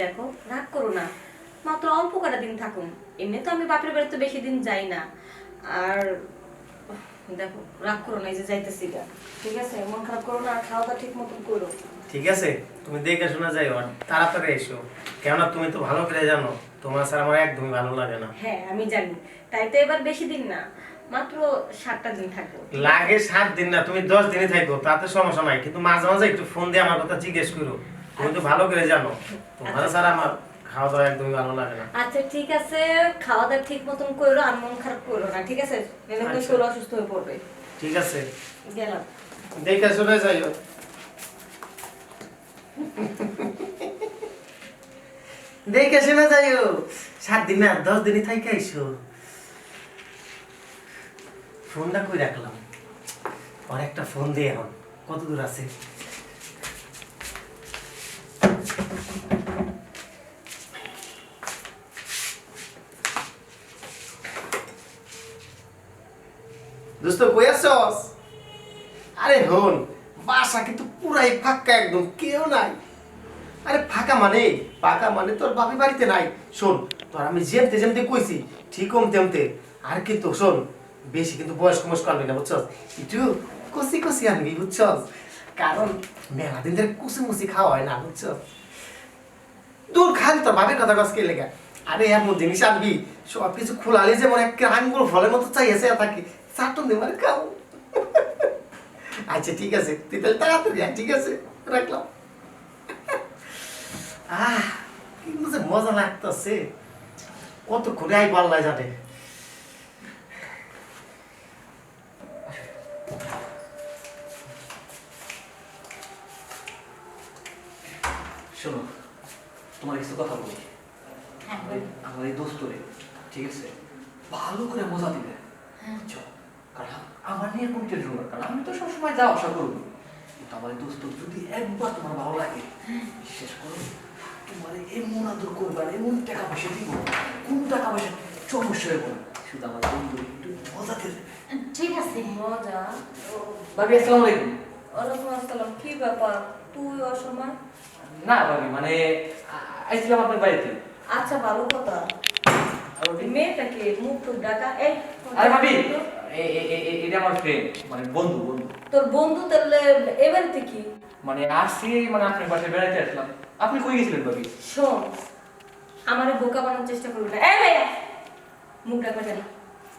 দেখো রাগ করো না। মাত্র অল্প কটা দিন থাকুন। এমনি তো আমি বাপের বাড়িতে বেশি দিন যাই না। আর দেখো রাগ করো না এই যে যাইতেছি গা। ঠিক আছে? মন খারাপ করো না আর খাওয়া দাওয়া ঠিক মতন করো। ঠিক আছে তুমি দেখে শোনা যাই আর তাড়াতাড়ি এসো। কেননা তুমি তো ভালো করে জানো তোমার স্যার আমার একদমই ভালো লাগে না। হ্যাঁ আমি জানি। তাই তো এবার বেশি দিন না মাত্র সাতটা দিন থাকব লাগে সাত দিন না তুমি দশ দিনই থাকো তাতে সমস্যা নাই। কিন্তু মাঝে মাঝে একটু ফোন দিয়ে আমার কথা জিজ্ঞেস করো। তুমি তো ভালো করে জানো। তোমার স্যার আমার খাওয়া দাওয়া একদমই ভালো লাগে না। আচ্ছা ঠিক আছে। খাওয়া দাওয়া ঠিক মতন করো আর মন খারাপ করো না ঠিক আছে? নাহলে কিন্তু আচ্ছা। শরীর অসুস্থ হয়ে পড়বে। ঠিক আছে। গেলাম। দেখে শুনে যাইও। দেখে শুনে যাইও। সাত দিন না দশ দিনই থাইকে আইসো। ফোনটা কই রাখলাম? আর একটা ফোন দিয়ে এখন। কত দূর আছে? দোস্ত, কই আছস? আরে হন, বাসা কিন্তু পুরাই ফাঁকা একদম, কেউ নাই। আরে ফাঁকা মানে? ফাঁকা মানে তোর বাপি বাড়িতে নাই। শোন, তোর আমি যেমতে যেমতে কইছি, ঠিক কম তেমতে। আর কিন্তু শোন, বেশি কিন্তু বয়স্ক মস্ক আনবি না, বুঝছস? একটু কষি কষি আনবি, বুঝছস? কারণ মেলা দিন ধরে কুসি মুসি খাওয়া হয় না, বুঝছস? দূর খালি তোর বাপের কথা কসকে লেগে? আরে এমন জিনিস আনবি সব কিছু খোলালে যেমন এক আঙ্গুর ফলের মতো চাইছে থাকি। চাটন মানে খাও আচ্ছা ঠিক আছে। তুই তাহলে তাড়াতাড়ি আয়, ঠিক আছে? রাখলাম। আহ কিন্তু যে মজা লাগতেছে। কতক্ষণে আই পাল্লা জানে। শোনো তোমার কিছু কথা বলি। আমার এই দোস্তরে ঠিক আছে? ভালো করে মজা দিবে। বুঝছ? আমার নিয়ে কোনো টেনশন কারণ। আমি তো সবসময় যাওয়া আসা করব। কিন্তু আমার দোস্ত যদি একবার তোমার ভালো লাগে বিশ্বাস করো তোমার এমন আদর করবে এমন টাকা পয়সা দিব কোন টাকা পয়সা সমস্যা হবে শুধু আমার বন্ধু একটু মজা দিলে ঠিক আছে মজা। ভাবি আসসালামু আলাইকুম। ওয়ালাইকুম আসসালাম কি ব্যাপার? তুই অসময় না ভাবি মানে আইছিলাম আপনার বাড়িতে। আচ্ছা ভালো কথা। মেয়েটাকে মুখ টুক ডাকা এই আরে ভাবি এটা আমার ফ্রেন্ড মানে বন্ধু বন্ধু। তোর বন্ধু তাহলে এবার কি মানে আসছি মানে আপনার বাসায় বেড়াতে আসলাম। আপনি কই গেছিলেন ভাবি? শোন আমারে বোকা বানানোর চেষ্টা করবি না। এই ভাইয়া মুখ ঢাকলা কেন?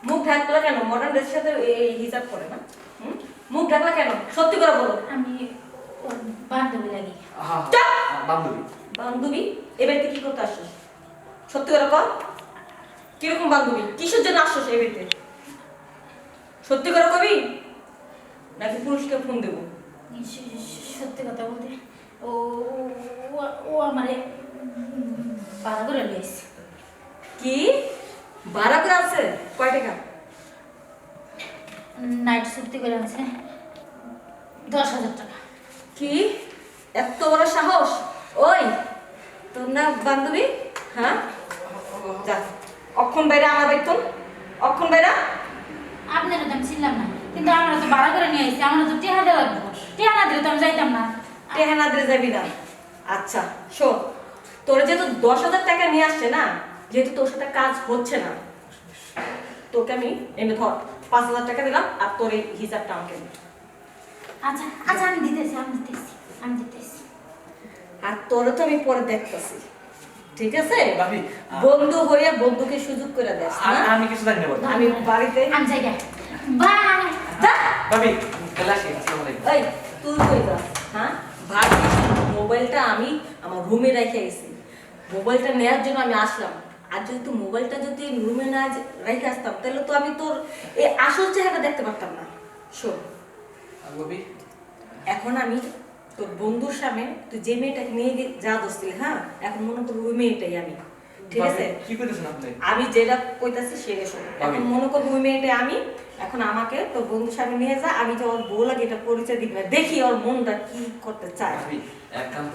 মুখ ঢাকলা কেন? মডার্ন ড্রেসের সাথে এই হিসাব করে না? হুম? মুখ ঢাকলা কেন? সত্যি করে বলো। আমি বান্ধবী লাগি বান্ধবী। বান্ধবী? এবার কি করতে আসছিস? সত্যি করে কর। কীরকম বান্ধবী? কিসের জন্য আসছিস এই বাড়িতে সত্যি করে কবি? নাকি পুরুষকে ফোন দেবো? সত্যি কথা বলতে ও ও- আমারে ভাড়া করে লইছে কি? ভাড়া করে আছে কয় টাকা? নাইট সত্যি করে আছে দশ হাজার টাকা। কি? এত বড় সাহস? ওই তোর না বান্ধবী? হ্যাঁ? যা অক্ষণ বাইরে আমার বেতন অক্ষণ বাইরা আপনারও তো আমি ছিলাম না। কিন্তু আমরা তো ভাড়া করে নিয়ে আসছি আমরা তো টেহা দেওয়া টেহা না দিলে তো আমি যাইতাম না। টেহানা দিয়ে যাবি না। আচ্ছা শোন তোর যেহেতু দশ হাজার টাকা নিয়ে আসছে না যেহেতু তোর সাথে কাজ হচ্ছে না তোকে আমি এনে ধর পাঁচ হাজার টাকা দিলাম আর তোর এই হিসাবটা আমাকে। আচ্ছা আচ্ছা আমি দিতেছি আমি দিতেছি আমি দিতেছি। আর তোরও তো আমি পরে দেখতেছি। ঠিক আছে? বন্ধু হয়ে বন্ধুকে সুযোগ করে না? আমি কিছু জানি না। আমি বাড়িতে আমি যাই বাই। ভাবি তাহলে আসি আসসালামু আলাইকুম। এই তুই কই যাস হ্যাঁ? ভাবি মোবাইলটা আমি আমার রুমে রেখে গেছি। মোবাইলটা নেওয়ার জন্য আমি আসলাম। আর যদি তুই মোবাইলটা যদি রুমে না রেখে আসতাম তাহলে তো আমি তোর এই আসল চেহারা দেখতে পারতাম না। শোন। ভাবি? এখন আমি তোর বন্ধুর সামনে তুই যে মেয়েটাকে নিয়ে যা দোস্তিল হ্যাঁ? এখন মনে কর ওই মেয়েটাই আমি। ঠিক আছে? কি আপনি? আমি যেটা কইতাছি সেটা শোন। এখন মনে করব ওই মেয়েটা আমি এখন আমাকে তোর বন্ধুর সামনে নিয়ে যা আমি তো ওর বউ লাগে এটা পরিচয় দিবি না। দেখি ওর মনটা কি করতে চায়। এক কাম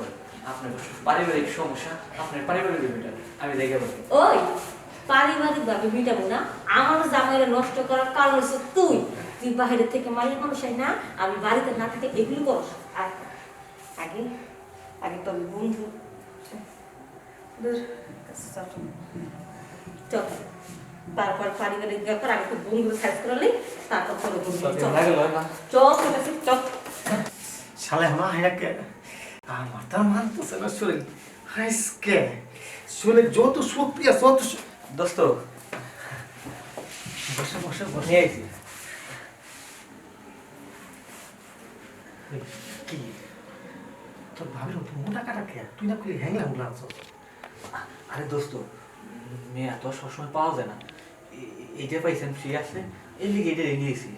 আপনার পারিবারিক সমস্যা আপনার পারিবারিক ব্যাপারটা আমি দেখে বলি। ওই পারিবারিক ভাবে মিটাবো না আমার জামাইরা নষ্ট করার কারণ হচ্ছে তুই। তুই বাইরে থেকে মাইয়া মানুষ না আমি বাড়িতে না থেকে এগুলো করস। আয় আগে আগে তোর বন্ধু। দূর, চল। চল। তারপর পারিবারিক ব্যাপার আগে তো বন্ধু সাইজ করলি তারপর তোর বন্ধু। চল লাগে লয় না চল তোর কাছে, চল। শালে মা হায়াকে আমার তার মানতেছে না শরীর হাইসকে শরীরে যত শক্তি আছে তত দোস্ত। বসে বসে বসে। কি? তোর ভাবির মোটা কাটা খেয়া তুই না কইলে হ্যাংলা মুলা আনছ আরে দোস্ত মেয়ে এত সবসময় পাওয়া যায় না। এইটা পাইছেন ফ্রি আছে এই লিগে এটা নিয়েছি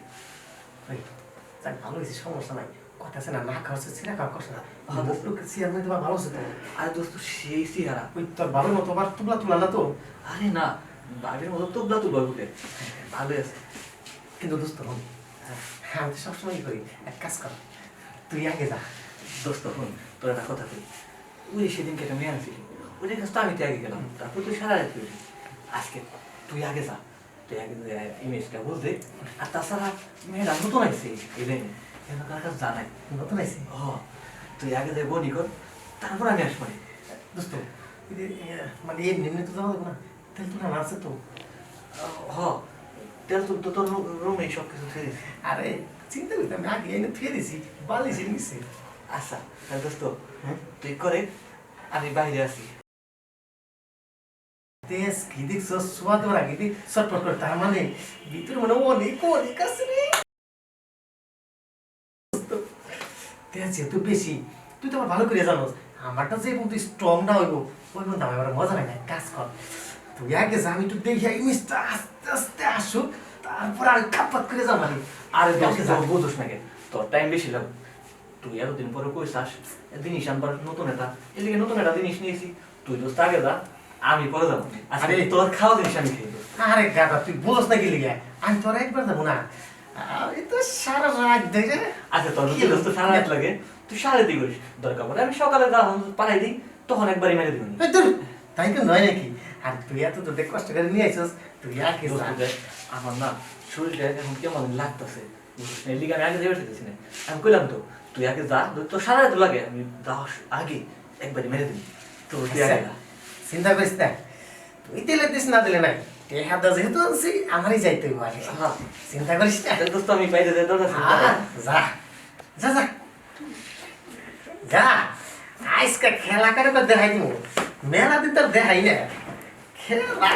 যাক ভালো হয়েছে সমস্যা নাই। কথা আছে না না খাওয়া কষ্ট না। ভালো। লোক লোক চেয়ার মধ্যে ভালো আছে তো। আরে দোস্ত সেই সিহারা ওই তোর বাবার মতো আবার তুলা তুলা না তো? আরে না বাড়ির মতো তুবলা তুবলা উঠে ভালোই আছে। কিন্তু দোস্ত হন হ্যাঁ। আমি তো সবসময় করি। এক কাজ কর তুই আগে যা। দোস্ত হন তোর একটা কথা কই। ওই সেদিনকে একটা মেয়ে আনছিলি। ওই কাছে তো আমি তো আগে গেলাম। তারপর তুই সারা রাত আজকে তুই আগে যা। তুই আগে ইমেজটা বুঝতে আর তাছাড়া মেয়েরা নতুন আইছে এই লাইনে এর কার কাছে জানাই? নতুন আইসি হ তুই আগে যাই বনি কর, তারপর আমি আসব দোস্ত মানে এই নিম্নে তো যাওয়া না। তেল তুলা না আছে তো। হ, তেল তুল তো তোর রুমে সব কিছু দিছি আরে, চিন্তা করতে আমি আগে এনে থুয়ে দিছি বালিশে নিছি আচ্ছা তাহলে দোস্ত হ্যাঁ তুই করে আমি বাইরে আছি। তেজ কি দেখছ? চটপট করে তার মানে ভিতরে মানে অনেক অনেক আছে রে। তেজ যেহেতু বেশি তুই তো আমার ভালো করে জানোস আমারটা যে বন্ধু স্ট্রং না হইব ওই বন্ধু আমার এবার মজা লাগে না কাজ কর। তুই আগে যা আমি একটু দেখি ইমিসটা আস্তে আস্তে আসুক তারপর আর খাপাত করে যা মানে আরে বুঝোস না কেন তোর টাইম বেশি লাগ তুই এতদিন পরে কইস আস জিনিস আনবার নতুন এটা। এদিকে নতুন একটা জিনিস নিয়েছি তুই দোস্ত আগে যা আমি পরে যাব। আরে তোর খাওয়া জিনিস আমি খেয়ে আরে গাদা তুই বলস না কি লিগে আমি তোর একবার যাব না। আমি তো সারা রাত ধরে আচ্ছা তোর যদি কি দোস্ত সারা রাত লাগে। তুই সাড়ে দিই করিস? দরকার পড়ে আমি সকালে যা পাঠাই দিই তখন একবারই মেরে দিবি। তাই তো নয় নাকি? আর তুই এত তোদের কষ্ট করে নিয়ে আইসস তুই আর কি দোস্ত জান? আমার না শরীরটা এখন কেমন লাগতেছে। এদিকে আমি আগে যাবে চাইতেছি না আমি কইলাম তো তুই আগে যা তোর সারা রাত লাগে আমি যাওয়ার আগে একবারই মেরে দিবি। তো তুই আগে চিন্তা করিস না তুই দিলে দিস না দিলে নাই। হাতটা যেহেতু আনছি আমারই যাইতে হইব আগে। চিন্তা করিস না। দোস্ত আমি বাইরে যাই দরকার যা যা যা। যা আজকে খেলা করে তো দেখাই দিব? মেলা দিন তো দেখাই না খেলা?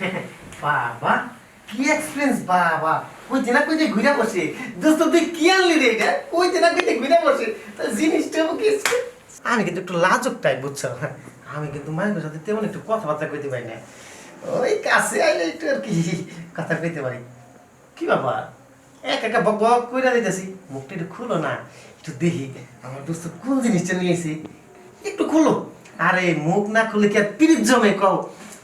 বাবা। কি এক্সপিরিয়েন্স বাবা? ওই জেনা কই যে ঘুরে বসে? দোস্ত, তুই কি আনলি রে এটা? ওই জেনা কই যে ঘুরে বসে? জিনিসটা কি আমি কিন্তু একটু লাজক টাইপ বুঝছ? আমি কিন্তু মায়ের সাথে তেমন একটু কথাবার্তা কইতে পারি না। ওই কাছে আইলে একটু আর কি কথা কইতে পারি। কি বাবা এক একটা বক বক কইরা দিতেছি। মুখটা একটু খুলো না। একটু দেখি আমার দোস্ত কোন জিনিসটা নিয়েছি। একটু খুলো। আরে মুখ না খুলে কি আর পিরিত জমে কও?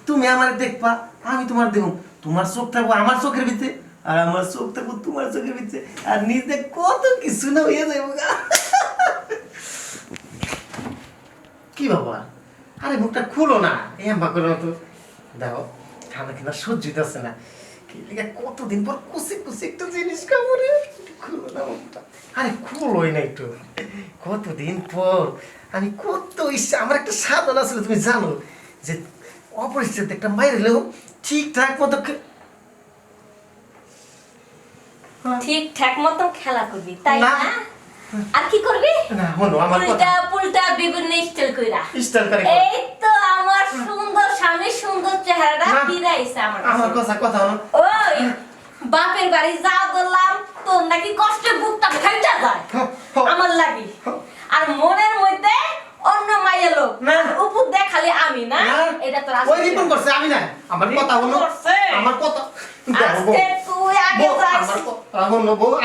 তুমি আমার দেখবা। আমি তোমার দেখুন তোমার চোখ থাকব আমার চোখের ভিতরে, আর আমার চোখ থাকব তোমার চোখের ভিতরে, আর নিজে কত কিছু না হইয়া যাইব কি বাবা? আরে মুখটা খুলো না এম্বা করো তো দেখো কিন্তু আর সহ্য হইতেছে না। কতদিন পর কুসি কুসি একটা জিনিস খাব রে? খুলো না মুখটা। আরে খুলোই না একটু। কতদিন পর? আমি কত ইচ্ছা আমার একটা সাধনা ছিল, তুমি জানো, যে অপরিচিত একটা মায়ের এলেও ঠিকঠাক মতো ঠিকঠাক মতো খেলা করবি তাই না। আর কি করবি? না হলো আমার কথা উল্টা পুল্টা বিভিন্ন স্টাইল কইরা। স্টাইল করে এই তো আমার সুন্দর স্বামীর সুন্দর চেহারাটা না। ফিরাইছে আমার আমার কথা কথা ওই বাপের বাড়ি যা বললাম তোর নাকি কষ্টে বুকটা ফাইটা যায়। আমার লাগি। আর মনের লোক না। উপর দেখালি আমি না? না, এটা তোর ওই রিপন করছে আমি না আমার কথা হলো আমার কথা আজকে তুই আগে যাস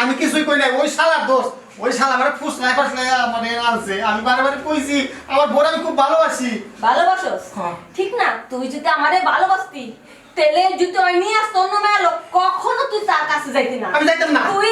আমি কিছুই কই নাই। ওই শালার দোষ। ওই শালা আমার ফুসলাই ফাসলাই মানে আনছে। আমি বারে বারে কইছি আমার আমি খুব ভালোবাসি। ভালোবাসোস? হ্যাঁ। ঠিক না? তুই যদি আমারে ভালোবাসতি তেলে জুতো আমি নিয়ে আসতো অন্য মেয়ে কখনো তুই তার কাছে যাইতি না। আমি যাইতাম না। তুই